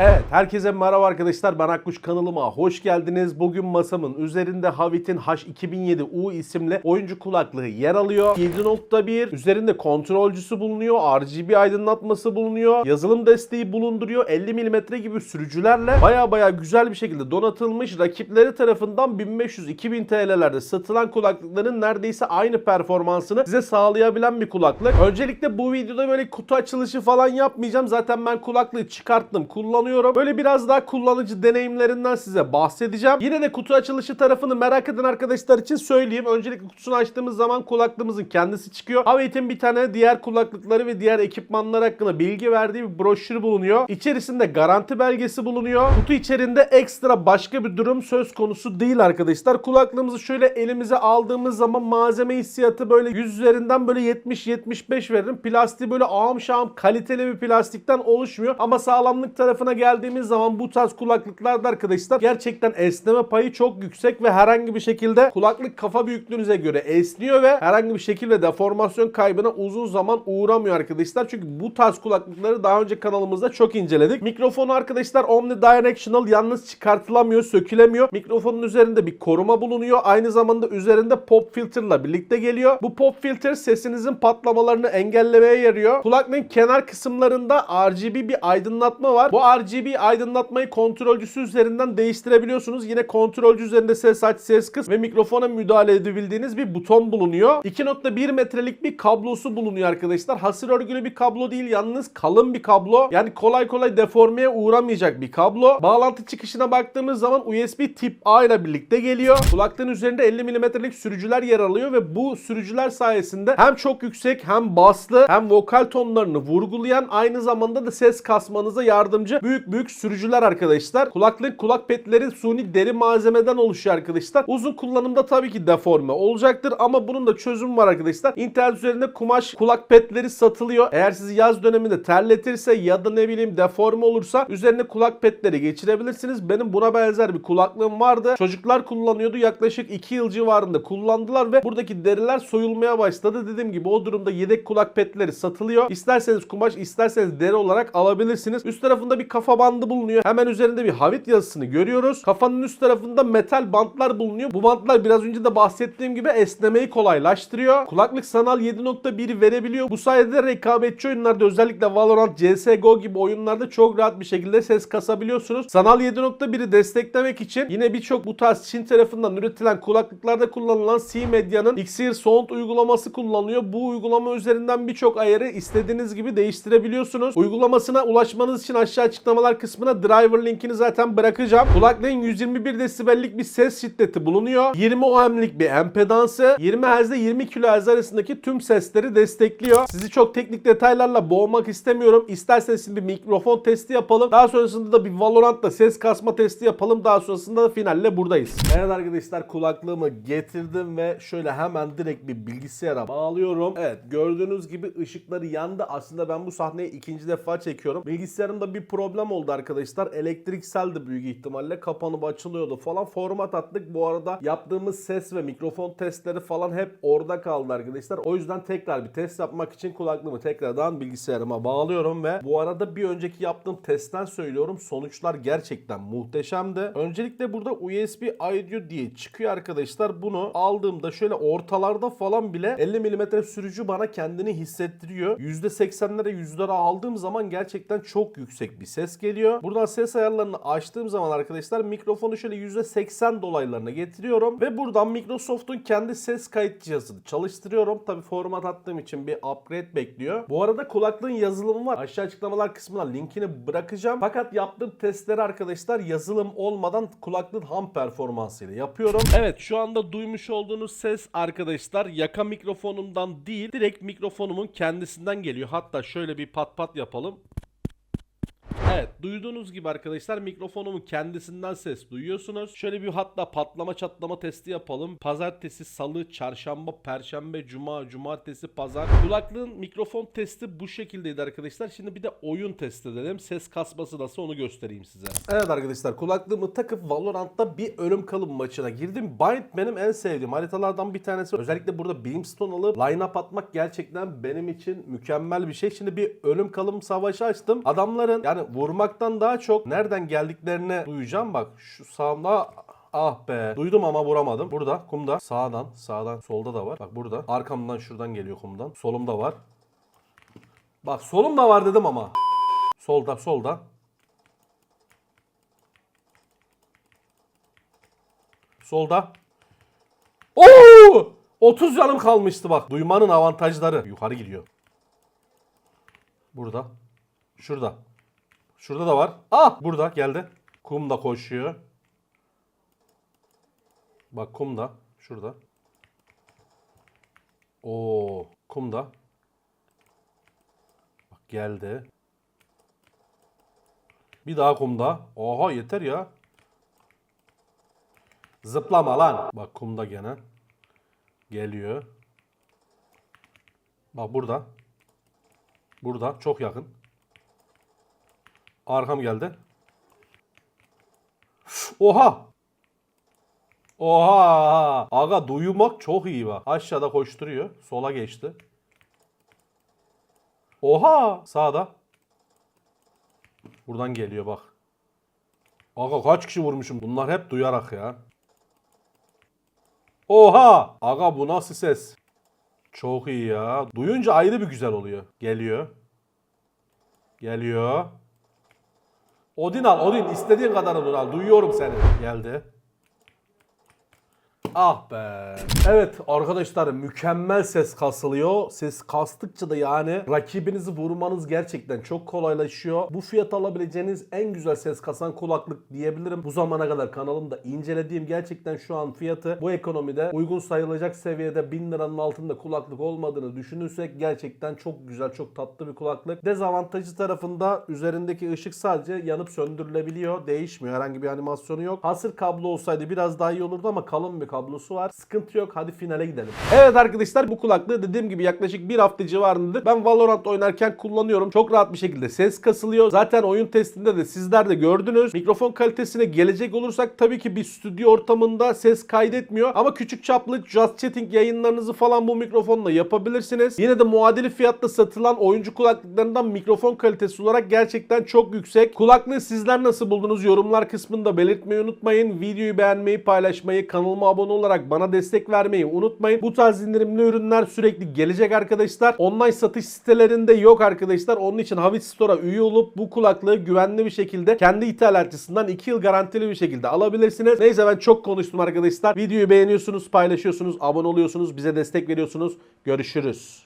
Evet, herkese merhaba arkadaşlar. Ben Akkuş kanalıma hoş geldiniz. Bugün masamın üzerinde Havit'in H2007U isimli oyuncu kulaklığı yer alıyor. 7.1 üzerinde kontrolcüsü bulunuyor. RGB aydınlatması bulunuyor. Yazılım desteği bulunduruyor. 50 mm gibi sürücülerle baya baya güzel bir şekilde donatılmış. Rakipleri tarafından 1500-2000 TL'lerde satılan kulaklıkların neredeyse aynı performansını size sağlayabilen bir kulaklık. Öncelikle bu videoda böyle kutu açılışı falan yapmayacağım. Zaten ben kulaklığı çıkarttım, kullanıyorum. Böyle biraz daha kullanıcı deneyimlerinden size bahsedeceğim. Yine de kutu açılışı tarafını merak eden arkadaşlar için söyleyeyim. Öncelikle kutusunu açtığımız zaman kulaklığımızın kendisi çıkıyor. Havit'in bir tane diğer kulaklıkları ve diğer ekipmanlar hakkında bilgi verdiği bir broşür bulunuyor. İçerisinde garanti belgesi bulunuyor. Kutu içerisinde ekstra başka bir durum söz konusu değil arkadaşlar. Kulaklığımızı şöyle elimize aldığımız zaman malzeme hissiyatı böyle 100 üzerinden böyle 70-75 veririm. Plastiği böyle ağım şahım kaliteli bir plastikten oluşmuyor. Ama sağlamlık tarafına geldiğimiz zaman bu tarz kulaklıklarda arkadaşlar gerçekten esneme payı çok yüksek ve herhangi bir şekilde kulaklık kafa büyüklüğünüze göre esniyor ve herhangi bir şekilde deformasyon kaybına uzun zaman uğramıyor arkadaşlar. Çünkü bu tarz kulaklıkları daha önce kanalımızda çok inceledik. Mikrofonu arkadaşlar omnidirectional yalnız çıkartılamıyor, sökülemiyor. Mikrofonun üzerinde bir koruma bulunuyor. Aynı zamanda üzerinde pop filterla birlikte geliyor. Bu pop filter sesinizin patlamalarını engellemeye yarıyor. Kulaklığın kenar kısımlarında RGB bir aydınlatma var. Bu RGB aydınlatmayı kontrolcüsü üzerinden değiştirebiliyorsunuz. Yine kontrolcü üzerinde ses aç, ses kıs ve mikrofona müdahale edebildiğiniz bir buton bulunuyor. 2.1 metrelik bir kablosu bulunuyor arkadaşlar. Hasır örgülü bir kablo değil yalnız kalın bir kablo. Yani kolay kolay deformeye uğramayacak bir kablo. Bağlantı çıkışına baktığımız zaman USB tip A ile birlikte geliyor. Kulaklığın üzerinde 50 mm'lik sürücüler yer alıyor ve bu sürücüler sayesinde hem çok yüksek hem baslı hem vokal tonlarını vurgulayan aynı zamanda da ses kasmanıza yardımcı büyük büyük sürücüler arkadaşlar. Kulaklık kulak petleri suni deri malzemeden oluşuyor arkadaşlar. Uzun kullanımda tabii ki deforme olacaktır ama bunun da çözümü var arkadaşlar. İnternet üzerinde kumaş kulak petleri satılıyor. Eğer sizi yaz döneminde terletirse ya da ne bileyim deforme olursa üzerine kulak petleri geçirebilirsiniz. Benim buna benzer bir kulaklığım vardı. Çocuklar kullanıyordu. Yaklaşık 2 yıl civarında kullandılar ve buradaki deriler soyulmaya başladı. Dediğim gibi o durumda yedek kulak petleri satılıyor. İsterseniz kumaş isterseniz deri olarak alabilirsiniz. Üst tarafında bir kafa bandı bulunuyor. Hemen üzerinde bir Havit yazısını görüyoruz. Kafanın üst tarafında metal bantlar bulunuyor. Bu bantlar biraz önce de bahsettiğim gibi esnemeyi kolaylaştırıyor. Kulaklık sanal 7.1 verebiliyor. Bu sayede rekabetçi oyunlarda özellikle Valorant, CSGO gibi oyunlarda çok rahat bir şekilde ses kasabiliyorsunuz. Sanal 7.1'i desteklemek için yine birçok bu tarz Çin tarafından üretilen kulaklıklarda kullanılan C-Media'nın Xear Sound uygulaması kullanılıyor. Bu uygulama üzerinden birçok ayarı istediğiniz gibi değiştirebiliyorsunuz. Uygulamasına ulaşmanız için aşağı açıklamalar kısmına driver linkini zaten bırakacağım. Kulaklığın 121 desibellik bir ses şiddeti bulunuyor. 20 ohm'lik bir empedansı, 20 Hz ile 20 kHz arasındaki tüm sesleri destekliyor. Sizi çok teknik detaylarla boğmak istemiyorum. İsterseniz şimdi bir mikrofon testi yapalım. Daha sonrasında da bir Valorant'ta ses kasma testi yapalım. Daha sonrasında da finalle buradayız. Evet arkadaşlar kulaklığımı getirdim ve şöyle hemen direkt bir bilgisayara bağlıyorum. Evet gördüğünüz gibi ışıkları yandı. Aslında ben bu sahneyi ikinci defa çekiyorum. Bilgisayarımda bir problem oldu arkadaşlar. Elektrikseldi büyük ihtimalle. Kapanıp açılıyordu falan. Format attık. Bu arada yaptığımız ses ve mikrofon testleri falan hep orada kaldı arkadaşlar. O yüzden tekrar bir test yapmak için kulaklığımı tekrardan bilgisayarıma bağlıyorum ve bu arada bir önceki yaptığım testten söylüyorum. Sonuçlar gerçekten muhteşemdi. Öncelikle burada USB audio diye çıkıyor arkadaşlar. Bunu aldığımda şöyle ortalarda falan bile 50 mm sürücü bana kendini hissettiriyor. %80'lere yüzlere aldığım zaman gerçekten çok yüksek bir ses geliyor. Buradan ses ayarlarını açtığım zaman arkadaşlar mikrofonu şöyle %80 dolaylarına getiriyorum ve buradan Microsoft'un kendi ses kayıt cihazını çalıştırıyorum. Tabi format attığım için bir upgrade bekliyor. Bu arada kulaklığın yazılımı var. Aşağı açıklamalar kısmına linkini bırakacağım. Fakat yaptığım testleri arkadaşlar yazılım olmadan kulaklığın ham performansıyla yapıyorum. Evet şu anda duymuş olduğunuz ses arkadaşlar yaka mikrofonumdan değil direkt mikrofonumun kendisinden geliyor. Hatta şöyle bir pat pat yapalım. Evet duyduğunuz gibi arkadaşlar mikrofonumun kendisinden ses duyuyorsunuz. Şöyle bir hatta patlama çatlama testi yapalım. Pazartesi, salı, çarşamba, perşembe, cuma, cumartesi, pazar. Kulaklığın mikrofon testi bu şekildeydi arkadaşlar. Şimdi bir de oyun test edelim. Ses kasması nasıl onu göstereyim size. Evet arkadaşlar kulaklığımı takıp Valorant'ta bir ölüm kalım maçına girdim. Bind benim en sevdiğim haritalardan bir tanesi. Özellikle burada Brimstone alıp line-up atmak gerçekten benim için mükemmel bir şey. Şimdi bir ölüm kalım savaşı açtım. Adamların yani Yani vurmaktan daha çok nereden geldiklerini duyacağım. Bak şu sağımda Ah be. Duydum ama vuramadım. Burada kumda. Sağdan. Sağdan. Solda da var. Bak burada. Arkamdan şuradan geliyor kumdan. Solumda var. Bak solumda var dedim ama. Solda solda. Solda. Oo! 30 canım kalmıştı bak. Duymanın avantajları. Yukarı gidiyor. Burada. Şurada. Şurada da var. Ah! Burada geldi. Kum da koşuyor. Bak kum da. Şurada. Oo, kum da. Bak geldi. Bir daha kumda. Oha yeter ya. Zıplama lan. Bak kumda gene. Geliyor. Bak burada. Burada çok yakın. Arkam geldi. Oha! Oha! Aga duymak çok iyi bak. Aşağıda koşturuyor. Sola geçti. Oha! Sağda. Buradan geliyor bak. Aga kaç kişi vurmuşum? Bunlar hep duyarak ya. Oha! Aga bu nasıl ses? Çok iyi ya. Duyunca ayrı bir güzel oluyor. Geliyor. Geliyor. Odin al, Odin. istediğin kadar Odin al. Duyuyorum seni. Geldi. Ah be. Evet arkadaşlar mükemmel ses kasılıyor. Ses kastıkça da yani rakibinizi vurmanız gerçekten çok kolaylaşıyor. Bu fiyat alabileceğiniz en güzel ses kasan kulaklık diyebilirim. Bu zamana kadar kanalımda incelediğim gerçekten şu an fiyatı bu ekonomide uygun sayılacak seviyede 1000 liranın altında kulaklık olmadığını düşünürsek gerçekten çok güzel çok tatlı bir kulaklık. Dezavantajı tarafında üzerindeki ışık sadece yanıp söndürülebiliyor. Değişmiyor. Herhangi bir animasyonu yok. Hasır kablo olsaydı biraz daha iyi olurdu ama kalın bir kablosu var. Sıkıntı yok. Hadi finale gidelim. Evet arkadaşlar bu kulaklığı dediğim gibi yaklaşık bir hafta civarındadır. Ben Valorant oynarken kullanıyorum. Çok rahat bir şekilde ses kasılıyor. Zaten oyun testinde de sizler de gördünüz. Mikrofon kalitesine gelecek olursak tabii ki bir stüdyo ortamında ses kaydetmiyor. Ama küçük çaplı just chatting yayınlarınızı falan bu mikrofonla yapabilirsiniz. Yine de muadili fiyatla satılan oyuncu kulaklıklarından mikrofon kalitesi olarak gerçekten çok yüksek. Kulaklığı sizler nasıl buldunuz? Yorumlar kısmında belirtmeyi unutmayın. Videoyu beğenmeyi, paylaşmayı, kanalıma abone olarak bana destek vermeyi unutmayın. Bu tarz indirimli ürünler sürekli gelecek arkadaşlar. Online satış sitelerinde yok arkadaşlar. Onun için Havit Store'a üye olup bu kulaklığı güvenli bir şekilde kendi ithalatçısından 2 yıl garantili bir şekilde alabilirsiniz. Neyse ben çok konuştum arkadaşlar. Videoyu beğeniyorsunuz, paylaşıyorsunuz, abone oluyorsunuz, bize destek veriyorsunuz. Görüşürüz.